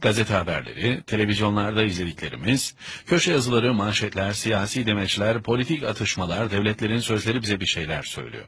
Gazete haberleri, televizyonlarda izlediklerimiz, köşe yazıları, manşetler, siyasi demeçler, politik atışmalar, devletlerin sözleri bize bir şeyler söylüyor.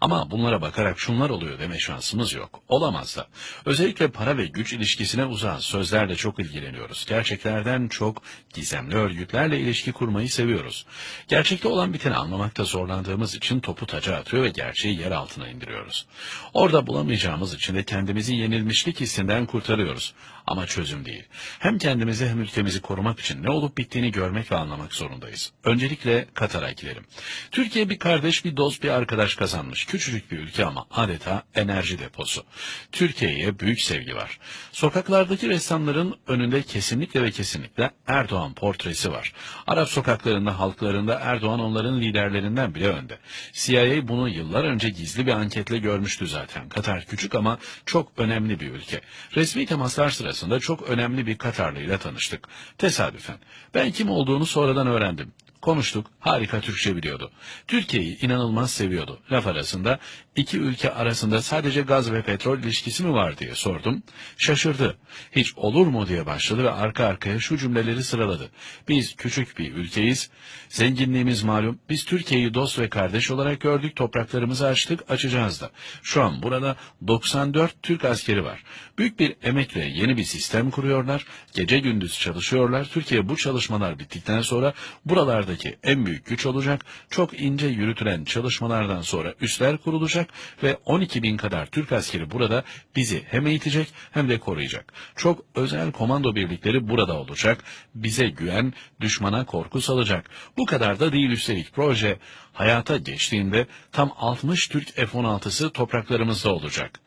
Ama bunlara bakarak şunlar oluyor deme şansımız yok. Olamaz da. Özellikle para ve güç ilişkisine uzağız. Sözlerle çok ilgileniyoruz. Gerçeklerden çok gizemli örgütlerle ilişki kurmayı seviyoruz. Gerçekte olan biteni anlamakta zorlandığımız için topu taca atıyor ve gerçeği yer altına indiriyoruz. Orada bulamayacağımız için de kendimizi yenilmişlik hissinden kurtarıyoruz. Ama çözüm değil. Hem kendimizi hem ülkemizi korumak için ne olup bittiğini görmek ve anlamak zorundayız. Öncelikle Katar'a gidelim. Türkiye bir kardeş, bir dost, bir arkadaş kazanmış. Küçücük bir ülke ama adeta enerji deposu. Türkiye'ye büyük sevgi var. Sokaklardaki ressamların önünde kesinlikle ve kesinlikle Erdoğan portresi var. Arap sokaklarında, halklarında Erdoğan onların liderlerinden bile önde. CIA bunu yıllar önce gizli bir anketle görmüştü zaten. Katar küçük ama çok önemli bir ülke. Resmi temaslar sırasında çok önemli bir Katarlıyla tanıştık. Tesadüfen. Ben kim olduğunu sonradan öğrendim. Konuştuk, harika Türkçe biliyordu. Türkiye'yi inanılmaz seviyordu. Laf arasında iki ülke arasında sadece gaz ve petrol ilişkisi mi var diye sordum. Şaşırdı. Hiç olur mu diye başladı ve arka arkaya şu cümleleri sıraladı. Biz küçük bir ülkeyiz. Zenginliğimiz malum. Biz Türkiye'yi dost ve kardeş olarak gördük. Topraklarımızı açtık, açacağız da. Şu an burada 94 Türk askeri var. Büyük bir emekle yeni bir sistem kuruyorlar. Gece gündüz çalışıyorlar. Türkiye bu çalışmalar bittikten sonra buralardaki en büyük güç olacak. Çok ince yürütülen çalışmalardan sonra üsler kurulacak ve 12 bin kadar Türk askeri burada bizi hem eğitecek hem de koruyacak. Çok özel komando birlikleri burada olacak. Bize güven, düşmana korku salacak. Bu kadar da değil üstelik proje hayata geçtiğinde tam 60 Türk F-16'sı topraklarımızda olacak.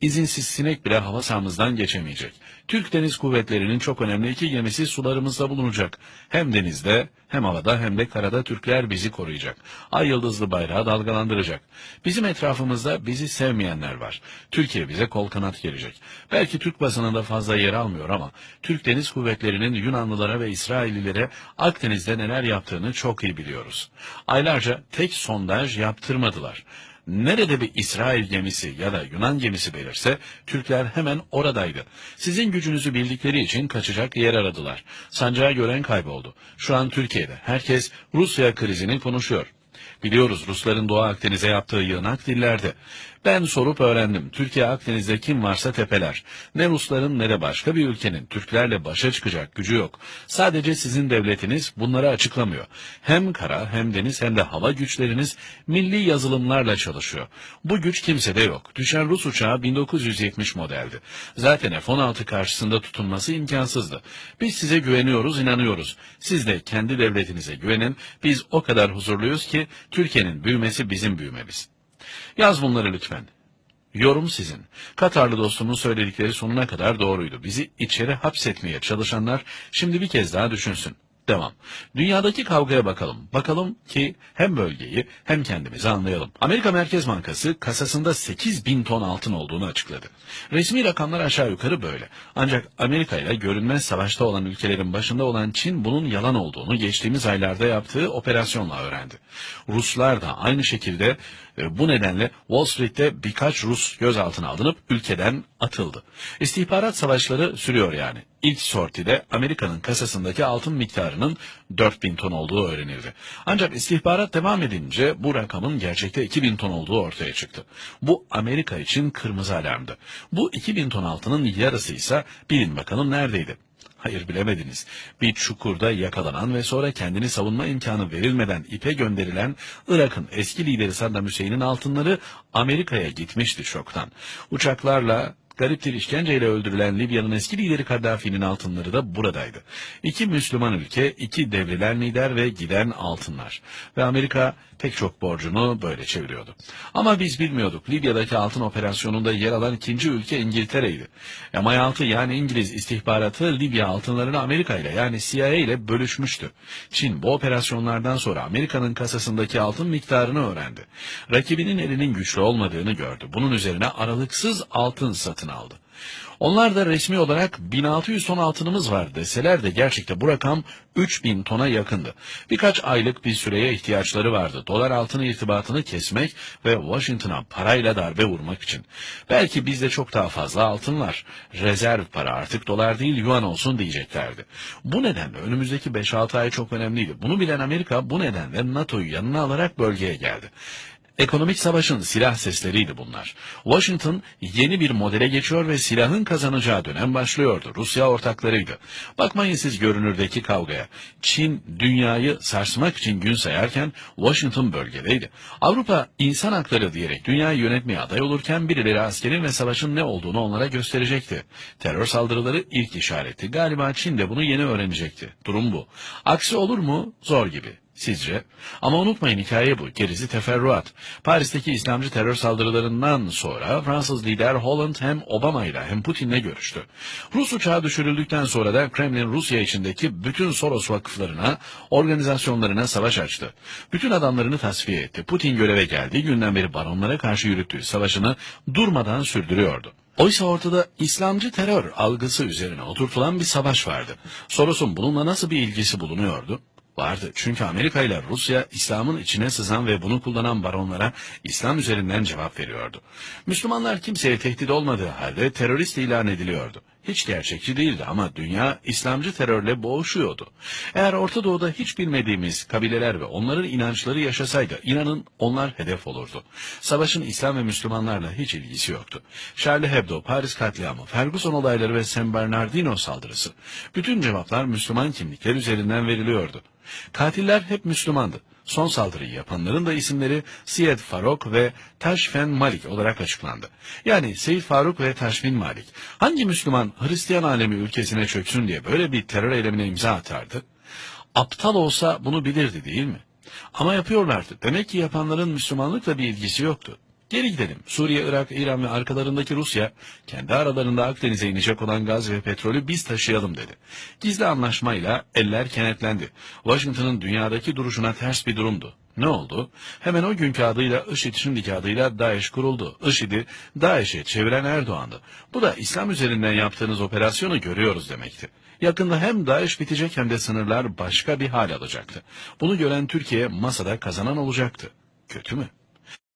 İzinsiz sinek bile hava sahamızdan geçemeyecek. Türk Deniz Kuvvetleri'nin çok önemli iki gemisi sularımızda bulunacak. Hem denizde hem havada hem de karada Türkler bizi koruyacak. Ay yıldızlı bayrağı dalgalandıracak. Bizim etrafımızda bizi sevmeyenler var. Türkiye bize kol kanat gelecek. Belki Türk basınında fazla yer almıyor ama Türk Deniz Kuvvetleri'nin Yunanlılara ve İsraillilere Akdeniz'de neler yaptığını çok iyi biliyoruz. Aylarca tek sondaj yaptırmadılar. Nerede bir İsrail gemisi ya da Yunan gemisi belirse Türkler hemen oradaydı. Sizin gücünüzü bildikleri için kaçacak yer aradılar. Sancağı gören kayboldu. Şu an Türkiye'de herkes Rusya krizini konuşuyor. Biliyoruz Rusların Doğu Akdeniz'e yaptığı yığınak dillerde. Ben sorup öğrendim. Türkiye Akdeniz'de kim varsa tepeler. Ne Rusların ne de başka bir ülkenin Türklerle başa çıkacak gücü yok. Sadece sizin devletiniz bunları açıklamıyor. Hem kara hem deniz hem de hava güçleriniz milli yazılımlarla çalışıyor. Bu güç kimsede yok. Düşen Rus uçağı 1970 modeldi. Zaten F-16 karşısında tutunması imkansızdı. Biz size güveniyoruz, inanıyoruz. Siz de kendi devletinize güvenin. Biz o kadar huzurluyuz ki Türkiye'nin büyümesi bizim büyümemiz. Yaz bunları lütfen. Yorum sizin. Katarlı dostumun söyledikleri sonuna kadar doğruydu. Bizi içeri hapsetmeye çalışanlar şimdi bir kez daha düşünsün. Devam. Dünyadaki kavgaya bakalım. Bakalım ki hem bölgeyi hem kendimizi anlayalım. Amerika Merkez Bankası kasasında 8 bin ton altın olduğunu açıkladı. Resmi rakamlar aşağı yukarı böyle. Ancak Amerika ile görünmez savaşta olan ülkelerin başında olan Çin bunun yalan olduğunu geçtiğimiz aylarda yaptığı operasyonla öğrendi. Ruslar da aynı şekilde e, bu nedenle Wall Street'te birkaç Rus gözaltına alınıp ülkeden atıldı. İstihbarat savaşları sürüyor yani. İlk sortide Amerika'nın kasasındaki altın miktarının 4000 ton olduğu öğrenildi. Ancak istihbarat devam edince bu rakamın gerçekte 2000 ton olduğu ortaya çıktı. Bu Amerika için kırmızı alarmdı. Bu 2000 ton altının yarısı ise bilin bakalım neredeydi? Hayır bilemediniz. Bir çukurda yakalanan ve sonra kendini savunma imkanı verilmeden ipe gönderilen Irak'ın eski lideri Saddam Hüseyin'in altınları Amerika'ya gitmişti çoktan. Uçaklarla garip bir işkenceyle öldürülen Libya'nın eski lideri Kaddafi'nin altınları da buradaydı. İki Müslüman ülke, iki devrilen lider ve giden altınlar. Ve Amerika pek çok borcunu böyle çeviriyordu. Ama biz bilmiyorduk. Libya'daki altın operasyonunda yer alan ikinci ülke İngiltere'ydi. MI6 yani İngiliz istihbaratı Libya altınlarını Amerika ile yani CIA ile bölüşmüştü. Çin bu operasyonlardan sonra Amerika'nın kasasındaki altın miktarını öğrendi. Rakibinin elinin güçlü olmadığını gördü. Bunun üzerine aralıksız altın satın aldı. Onlar da resmi olarak 1600 ton altınımız var deseler de gerçekte bu rakam 3000 tona yakındı. Birkaç aylık bir süreye ihtiyaçları vardı. Dolar altın irtibatını kesmek ve Washington'a parayla darbe vurmak için. Belki bizde çok daha fazla altın var. Rezerv para artık dolar değil yuan olsun diyeceklerdi. Bu nedenle önümüzdeki 5-6 ay çok önemliydi. Bunu bilen Amerika bu nedenle NATO'yu yanına alarak bölgeye geldi. Ekonomik savaşın silah sesleriydi bunlar. Washington yeni bir modele geçiyor ve silahın kazanacağı dönem başlıyordu. Rusya ortaklarıydı. Bakmayın siz görünürdeki kavgaya. Çin dünyayı sarsmak için gün sayarken Washington bölgedeydi. Avrupa insan hakları diyerek dünyayı yönetmeye aday olurken birileri askerin ve savaşın ne olduğunu onlara gösterecekti. Terör saldırıları ilk işaretti. Galiba Çin de bunu yeni öğrenecekti. Durum bu. Aksi olur mu? Zor gibi. Sizce? Ama unutmayın hikaye bu. Gerisi teferruat. Paris'teki İslamcı terör saldırılarından sonra Fransız lider Hollande hem Obama ile hem Putin'le görüştü. Rus uçağı düşürüldükten sonra da Kremlin Rusya içindeki bütün Soros vakıflarına, organizasyonlarına savaş açtı. Bütün adamlarını tasfiye etti. Putin göreve geldiği günden beri baronlara karşı yürüttüğü savaşını durmadan sürdürüyordu. Oysa ortada İslamcı terör algısı üzerine oturtulan bir savaş vardı. Soros'un bununla nasıl bir ilgisi bulunuyordu? Vardı. Çünkü Amerika ile Rusya İslam'ın içine sızan ve bunu kullanan baronlara İslam üzerinden cevap veriyordu. Müslümanlar kimseye tehdit olmadığı halde terörist ilan ediliyordu. Hiç gerçekçi değildi ama dünya İslamcı terörle boğuşuyordu. Eğer Orta Doğu'da hiç bilmediğimiz kabileler ve onların inançları yaşasaydı inanın onlar hedef olurdu. Savaşın İslam ve Müslümanlarla hiç ilgisi yoktu. Charlie Hebdo, Paris katliamı, Ferguson olayları ve San Bernardino saldırısı. Bütün cevaplar Müslüman kimlikler üzerinden veriliyordu. Katiller hep Müslümandı. Son saldırıyı yapanların da isimleri Siyed Faruk ve Taşfen Malik olarak açıklandı. Yani Seyit Faruk ve Taşfin Malik. Hangi Müslüman Hristiyan alemi ülkesine çöksün diye böyle bir terör eylemine imza atardı? Aptal olsa bunu bilirdi değil mi? Ama yapıyorlardı. Demek ki yapanların Müslümanlıkla bir ilgisi yoktu. Geri gidelim. Suriye, Irak, İran ve arkalarındaki Rusya kendi aralarında Akdeniz'e inecek olan gaz ve petrolü biz taşıyalım dedi. Gizli anlaşmayla eller kenetlendi. Washington'ın dünyadaki duruşuna ters bir durumdu. Ne oldu? Hemen o günkü adıyla IŞİD şimdiki adıyla DAEŞ kuruldu. IŞİD'i DAEŞ'e çeviren Erdoğan'dı. Bu da İslam üzerinden yaptığınız operasyonu görüyoruz demekti. Yakında hem DAEŞ bitecek hem de sınırlar başka bir hal alacaktı. Bunu gören Türkiye masada kazanan olacaktı. Kötü mü?